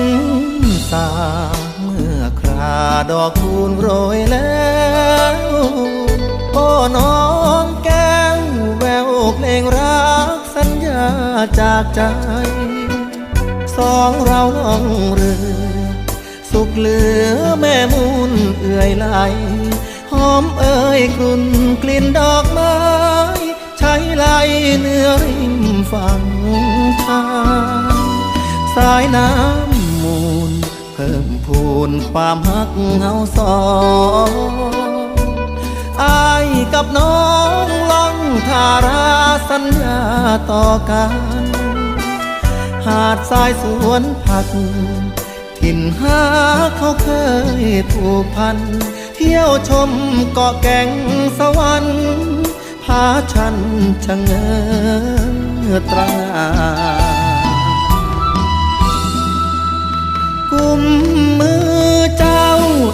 นสาเมื่อคราดอกคูนโรยแล้วโอ้น้องแก้วแววเพลงรักสัญญาจากใจ สองเราล่องเรือ สุขเหลือแม่มูลเอื่อยไหลหอมเอ่ยกลุ่นกลิ่นดอกไม้ใช้ไหลเนื้อริมฝั่งทาง สายน้ำมูล เพิ่มพูนความฮักเงาสองอายกับน้องล่องทาราสัญญาต่อกัน หาดทรายสวนผัก ถิ่นหาเขาเคยผูกพัน เที่ยวชมเกาะแก่งสวรรค์พาฉันชะเง้อตรงา กุมมือเจ้า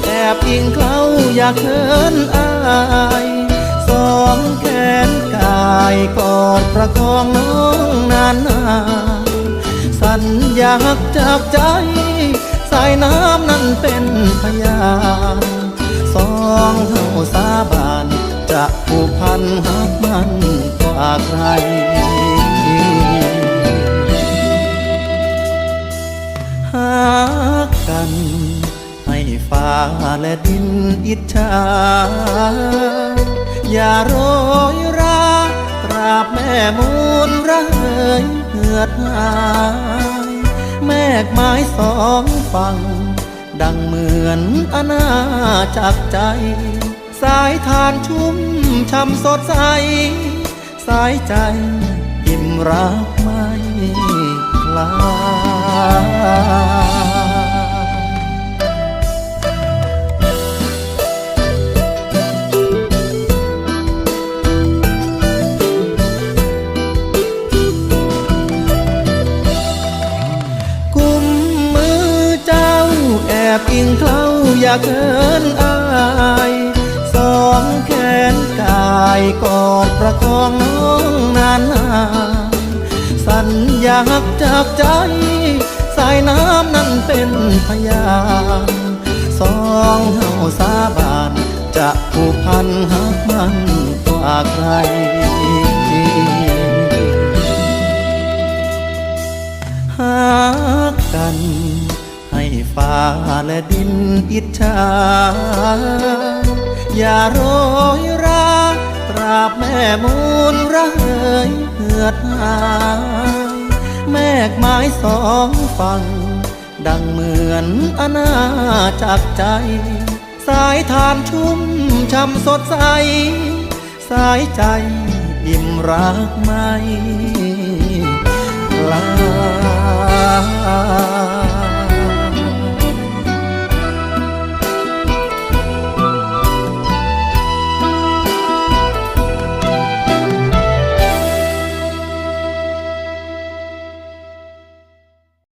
แอบยิงเขาอยากเขินอายสองแขนกายกอดประคองน้องนานนานสัญญาจากใจ สายน้ำนั้นเป็นพยานสองเฮาสาบานจะผูกพันหักมันกว่าใคร ฟ้าและดินอิจฉาอย่าโรยราตราบแม่มูลระเหยเหือดหายแมกไม้สองฝั่ง ดังเหมือนอนาจักใจ สายทานชุ่มช่ำสดใส สายใจอิ่มรักไม่คลาย แอบอิงเคล้าอย่าเกินอายสองแขนกายกอดประคองน้องนานนานสัญญาจากใจ สายน้ำนั้นเป็นพยานสองเฮาสาบานจะผูกพันหักมันกว่าใครหากกัน ให้ฟ้าและดินอิจฉาอย่าโรยราตราบแม่มูลระเหยเหือดหายแมกไม้สองฝั่ง ดังเหมือนอนาจักใจ สายทานชุ่มช่ำสดใส สายใจอิ่มรักไม่ลา